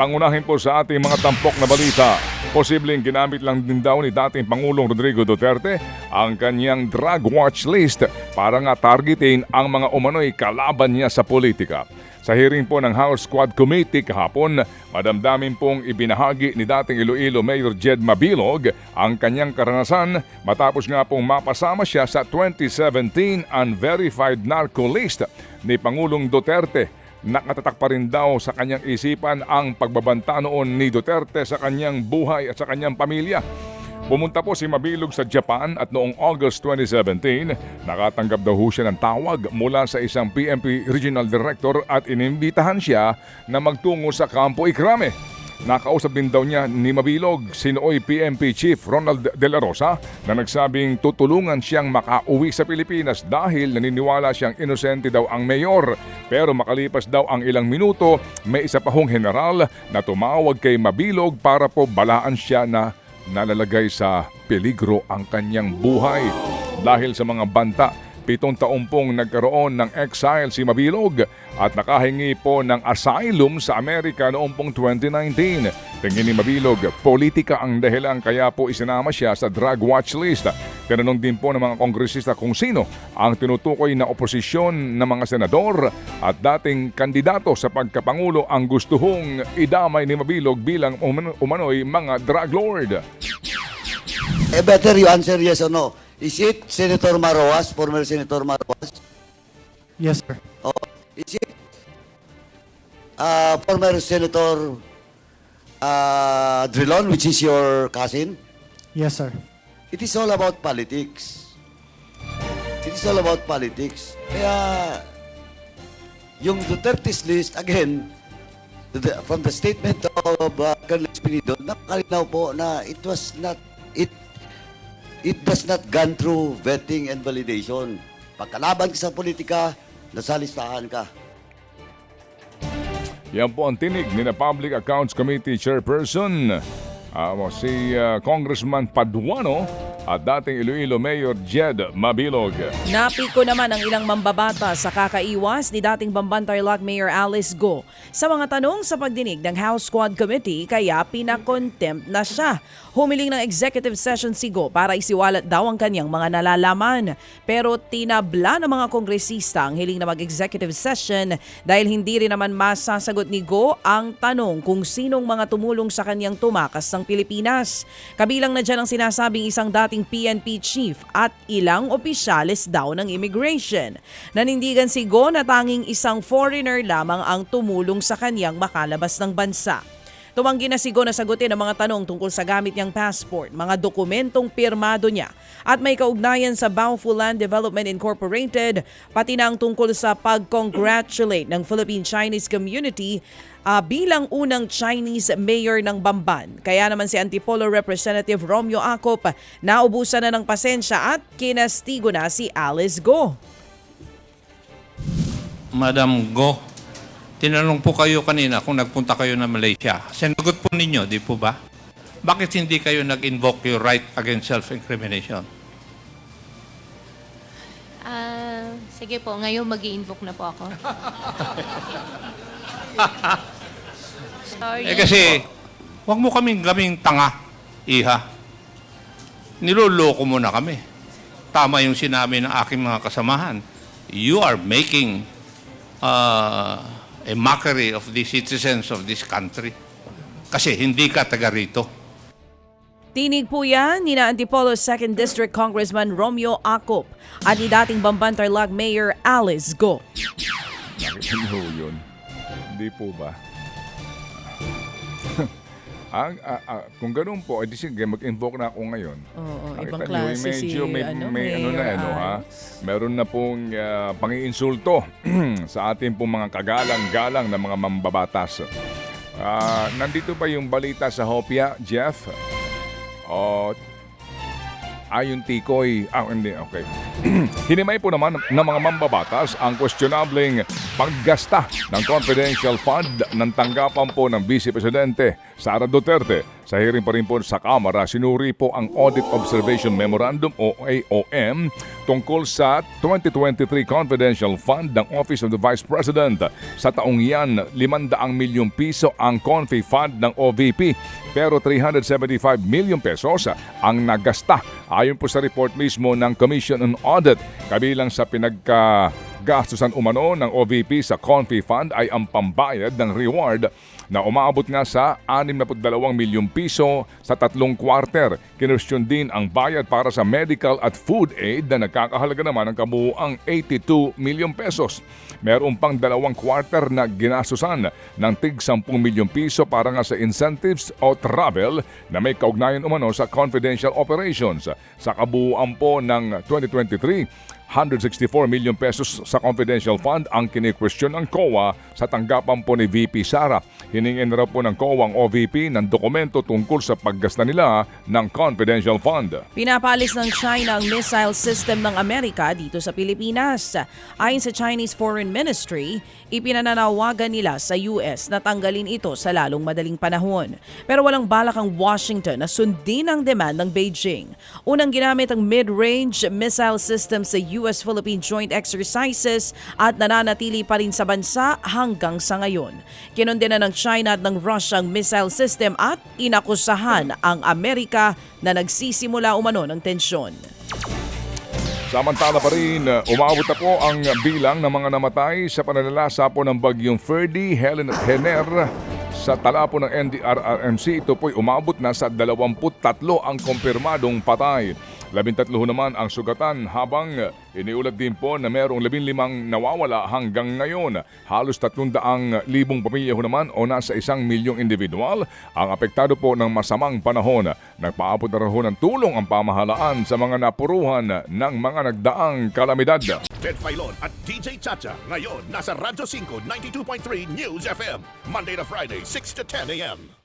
Pangunahin po sa ating mga tampok na balita. Posibleng ginamit lang din daw ni dating Pangulong Rodrigo Duterte ang kanyang drug watch list para nga targetin ang mga umano'y kalaban niya sa politika. Sa hearing po ng House Squad Committee kahapon, madamdamin pong ibinahagi ni dating Iloilo Mayor Jed Mabilog ang kanyang karanasan matapos nga pong mapasama siya sa 2017 Unverified Narco List ni Pangulong Duterte Nakatatak pa rin daw sa kanyang isipan ang pagbabanta noon ni Duterte sa kanyang buhay at sa kanyang pamilya. Pumunta po si Mabilog sa Japan at noong August 2017, nakatanggap daw siya ng tawag mula sa isang PMP Regional Director at inimbitahan siya na magtungo sa Campo Ikrame. Nakausap din daw niya ni Mabilog si nooy PMP Chief Ronald De La Rosa na nagsabing tutulungan siyang makauwi sa Pilipinas dahil naniniwala siyang inosente daw ang mayor. Pero makalipas daw ang ilang minuto, may isa pa hong general na tumawag kay Mabilog para po balaan siya na nalalagay sa peligro ang kanyang buhay. Dahil sa mga banta Pitong taon pong nagkaroon ng exile si Mabilog at nakahingi po ng asylum sa Amerika noong pong 2019. Tingin ni Mabilog, politika ang dahilan kaya po isinama siya sa drug watch list. Tinanong din po ng mga kongresista kung sino ang tinutukoy na oposisyon ng mga senador at dating kandidato sa pagkapangulo ang gustuhong idamay ni Mabilog bilang uman- umano'y mga drug lord. Eh, better you answer yes or no. Is it Senator Maroas, former Senator Maroas? Yes, sir. Or is it uh, former Senator uh, Drilon, which is your cousin? Yes, sir. It is all about politics. It is all about politics. Kaya, yung Duterte's list, again, the- from the statement of uh, Colonel Espinido, nakalinaw po na it was not, it it does not gone through vetting and validation. Pagkalaban ka sa politika, nasa listahan ka. Yan po ang tinig ni na Public Accounts Committee Chairperson ah, si ah, Congressman Paduano at dating Iloilo Mayor Jed Mabilog. Napiko naman ang ilang mambabata sa kakaiwas ni dating Bambantarlac Mayor Alice Go sa mga tanong sa pagdinig ng House Squad Committee kaya pinakontempt na siya. Humiling ng executive session si Go para isiwalat daw ang kanyang mga nalalaman. Pero tinabla ng mga kongresista ang hiling na mag-executive session dahil hindi rin naman masasagot ni Go ang tanong kung sinong mga tumulong sa kanyang tumakas ng Pilipinas. Kabilang na dyan ang sinasabing isang dating PNP chief at ilang opisyales daw ng immigration. Nanindigan si Go na tanging isang foreigner lamang ang tumulong sa kanyang makalabas ng bansa. Tumanggi na si Go na sagutin ang mga tanong tungkol sa gamit niyang passport, mga dokumentong pirmado niya at may kaugnayan sa Bountiful Land Development Incorporated, pati na ang tungkol sa pag-congratulate ng Philippine-Chinese community ah, bilang unang Chinese mayor ng Bamban. Kaya naman si Antipolo Representative Romeo Acop naubusan na ng pasensya at kinastigo na si Alice Go. Madam Go, tinanong po kayo kanina kung nagpunta kayo na Malaysia. Sinagot po ninyo, di po ba? Bakit hindi kayo nag-invoke your right against self-incrimination? Ah, sige po, ngayon mag invoke na po ako. Sorry. Eh kasi, wag mo kaming gaming tanga, iha. Niloloko mo na kami. Tama yung sinabi ng aking mga kasamahan. You are making uh, a mockery of the citizens of this country. Kasi hindi ka taga rito. Tinig po yan ni na Antipolo 2nd District Congressman Romeo Acop at ni dating Bambantarlac Mayor Alice Go. Nakita niyo yun? Hindi po ba? Ang, ah, ah, kung ganun po, edi sige, mag-invoke na ako ngayon. Oo, Nakita ibang niyo, klase si, medyo may, ano, may ano na, Mayor ano ha? Meron na pong ah, pangiinsulto sa ating pong mga kagalang-galang na mga mambabatas. Ah, nandito pa yung balita sa Hopia, Jeff? O, ayon tikoy, ah hindi, okay. Hinimay po naman ng mga mambabatas ang questionableng paggasta ng confidential fund ng tanggapan po ng Vice Presidente Sara Duterte. Sa hearing pa rin po sa Kamara, sinuri po ang Audit Observation Memorandum o AOM tungkol sa 2023 Confidential Fund ng Office of the Vice President. Sa taong yan, 500 milyong piso ang Confi Fund ng OVP pero 375 milyong pesos ang nagasta ayon po sa report mismo ng Commission on Audit. Kabilang sa pinagkagastusan umano ng OVP sa Confi Fund ay ang pambayad ng reward na umaabot nga sa 62 milyong piso sa tatlong quarter. Kinustyon din ang bayad para sa medical at food aid na nagkakahalaga naman ng kabuuang 82 milyong pesos. Meron pang dalawang quarter na ginastusan ng tig 10 milyong piso para nga sa incentives o travel na may kaugnayan umano sa confidential operations. Sa kabuuan po ng 2023, 164 million pesos sa confidential fund ang kini-question ng COA sa tanggapan po ni VP Sara. Hiningin raw po ng COA ang OVP ng dokumento tungkol sa paggasta nila ng confidential fund. Pinapalis ng China ang missile system ng Amerika dito sa Pilipinas. Ayon sa Chinese Foreign Ministry, ipinananawagan nila sa US na tanggalin ito sa lalong madaling panahon. Pero walang balak ang Washington na sundin ang demand ng Beijing. Unang ginamit ang mid-range missile system sa US-Philippine Joint Exercises at nananatili pa rin sa bansa hanggang sa ngayon. Kinondena ng China at ng Russia ang missile system at inakusahan ang Amerika na nagsisimula umano ng tensyon. Samantala pa rin, umabot na po ang bilang ng mga namatay sa pananalasa po ng bagyong Ferdy, Helen at Hener. Sa tala po ng NDRRMC, ito po'y umabot na sa 23 ang kumpirmadong patay. Labintatlo naman ang sugatan habang iniulat din po na merong 15 nawawala hanggang ngayon. Halos 300 libong pamilya ho naman o nasa isang milyong individual ang apektado po ng masamang panahon. Nagpaabot na ho ng tulong ang pamahalaan sa mga napuruhan ng mga nagdaang kalamidad. Ted Filon at DJ Chacha. Ngayon, nasa Radyo 5, 92.3 News FM. Monday to Friday, 6 to 10 a.m.